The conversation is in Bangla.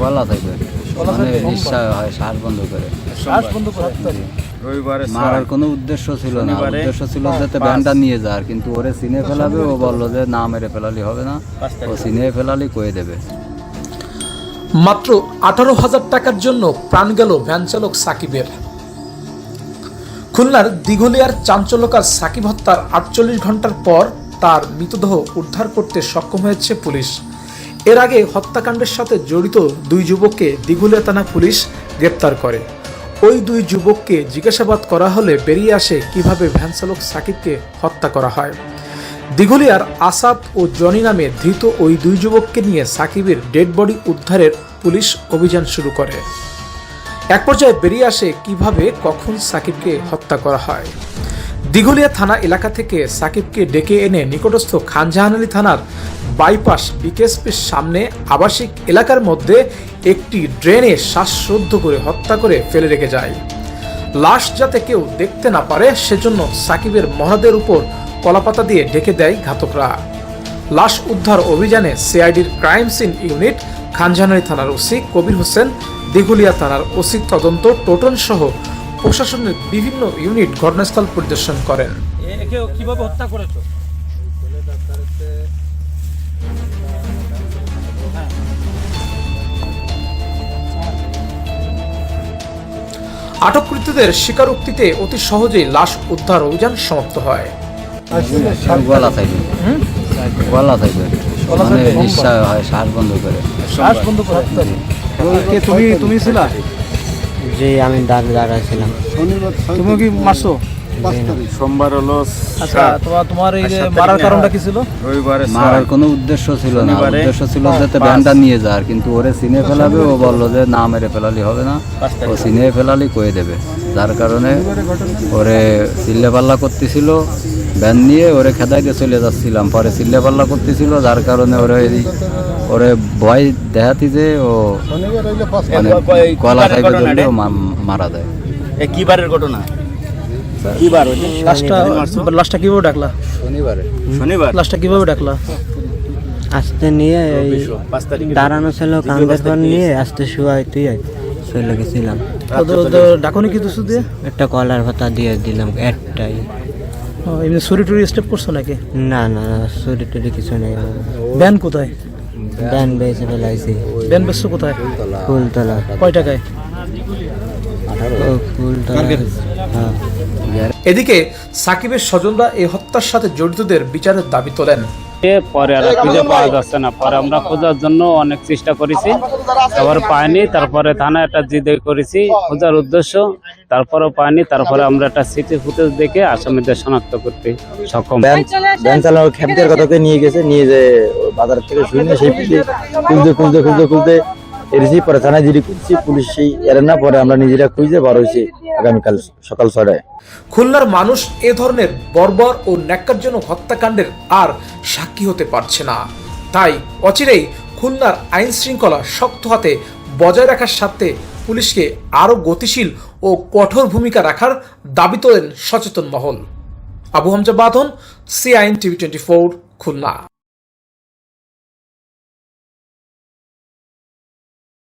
গলা থেকে মানে নিঃশ্বাস হয় শ্বাস বন্ধ করে। শ্বাস বন্ধ করে মারার কোনো উদ্দেশ্য ছিল না। উদ্দেশ্য ছিল যাতে ব্যানটা নিয়ে যাওয়ার কিন্তু ওরে চিনে ফেলাবে ও বলল যে না মেরে ফেলালি হবে না। ও চিনে ফেলালি কয়ে দেবে। মাত্র আঠারো হাজার টাকার জন্য প্রাণ গেল ভ্যান চালক সাকিবের। খুলনার দিঘলিয়ার চাঞ্চল্যকার সাকিব হত্যার আটচল্লিশ ঘণ্টার পর তার মৃতদেহ উদ্ধার করতে সক্ষম হয়েছে পুলিশ। এর আগে হত্যাকাণ্ডের সাথে জড়িত দুই যুবককে দিঘলিয়া থানা পুলিশ গ্রেপ্তার করে। ওই দুই যুবককে জিজ্ঞাসাবাদ করা হলে বেরিয়ে আসে কীভাবে ভ্যান চালক সাকিবকে হত্যা করা হয়। দিঘুলিয়ার আসাদ ও জনি নামে ধৃত ওই দুই যুবককে নিয়ে সাকিবের ডেড বডি উদ্ধারের পুলিশ অভিযান শুরু করে। এক পর্যায়ে বেরিয়ে আসে কীভাবে, কখন সাকিবকে হত্যা করা হয়। দিঘলিয়া থানা এলাকা থেকে সাকিবকে ডেকে এনে নিকটস্থ খানজাহান আলী থানার বাইপাস বিকেএসপির সামনে আবাসিক এলাকার মধ্যে একটি ড্রেনে শ্বাসরুদ্ধ করে হত্যা করে ফেলে রেখে যায়। লাশ যাতে কেউ দেখতে না পারে, সেজন্য সাকিবের মহাদের উপর কলাপাতা দিয়ে ঢেকে দেয় ঘাতকরা। লাশ উদ্ধার অভিযানে সিআইডির ক্রাইম সিন ইউনিট খানজাহানি থানার ওসি কবির হোসেন দিঘুলিয়া থানার ওসি তদন্ত টোটন সহ প্রশাসনের বিভিন্ন ইউনিট ঘটনাস্থল পরিদর্শন করেন। কীভাবে হত্যা আটককৃতদের স্বীকারোক্তিতে অতি সহজেই লাশ উদ্ধার অভিযান সমাপ্ত হয়। গলা গলা মানে নিঃশ্বাস হয় শ্বাস বন্ধ করে। শ্বাস বন্ধ করে। কে তুমি তুমি ছিলা? জি আমি ছিলাম তুমি কি মারছো? সোমবার হলো আচ্ছা তোমার তোমার এই যে মারার কারণটা কি ছিল? রবিবারে মারার কোনো উদ্দেশ্য ছিল না। উদ্দেশ্য ছিল যাতে ব্যানটা নিয়ে যাওয়ার কিন্তু ওরে চিনে ফেলাবে ও বলল যে না মেরে ফেলালি হবে না। ও চিনে ফেলালি কয়ে দেবে। যার কারণে ওরে চিল্লে পাল্লা করতেছিল ব্যান নিয়ে ওরে খেদাইতে চলে যাচ্ছিলাম। পরে চিল্লে পাল্লা করতেছিল যার কারণে ওরে ওরে ভয় দেখাতি যে ও মানে গলা খাইবে মারা যায়। এ কি বারের ঘটনা? কি বার ওইটা? লাশটা লাশটা কীভাবে ডাকলা? শনিবারে। শনিবার? লাশটা কীভাবে ডাকলা? আসতে নিয়ে এই দাঁড়ানো ছিল কান্দের পর নিয়ে আসতে শুয়াই তুই চলে গেছিলাম। ডাকনি কি দুশো দিয়ে? একটা কলার ভাতা দিয়ে দিলাম একটাই। এমনি সরি টরি স্টেপ করছ নাকি? না না শরীর টরি কিছু নেই। ব্যান কোথায়? ব্যান বেঁচে ফেলাইছি। ব্যান বেচছো কোথায়? ফুলতলা। কয় টাকায়? ফুলতলা। হ্যাঁ। এদিকে সাকিবের স্বজনরা এই হত্যার সাথে জড়িতদের বিচারের দাবি তোলেন। পরে আর খুঁজে পাওয়া যাচ্ছে না। পরে আমরা খোঁজার জন্য অনেক চেষ্টা করেছি তারপরে পাইনি তারপরে থানায় একটা জিদে করেছি। খোঁজার উদ্দেশ্য তারপরেও পাইনি তারপরে আমরা একটা সিটি ফুটেজ দেখে আসামিদের শনাক্ত করতে সক্ষম। ভ্যান চালানো খ্যাপদের কথাকে নিয়ে গেছে নিয়ে যে বাজার থেকে শুনে সেই পুলিশ খুঁজতে খুঁজতে খুঁজতে এসেছি পরে থানায় জিডি করছি, পুলিশ সেই এর না পরে আমরা নিজেরা খুঁজে বার হয়েছি আগামীকাল সকাল ছটায় খুলনার মানুষ এ ধরনের বর্বর ও ন্যাক্কারজনক হত্যাকাণ্ডের আর সাক্ষী হতে পারছে না। তাই অচিরেই খুলনার আইন শৃঙ্খলা শক্ত হাতে বজায় রাখার সাথে পুলিশকে আরও গতিশীল ও কঠোর ভূমিকা রাখার দাবি তোলেন সচেতন মহল। আবু হামজা বাঁধন সি আইন টিভি টোয়েন্টি ফোর, খুলনা।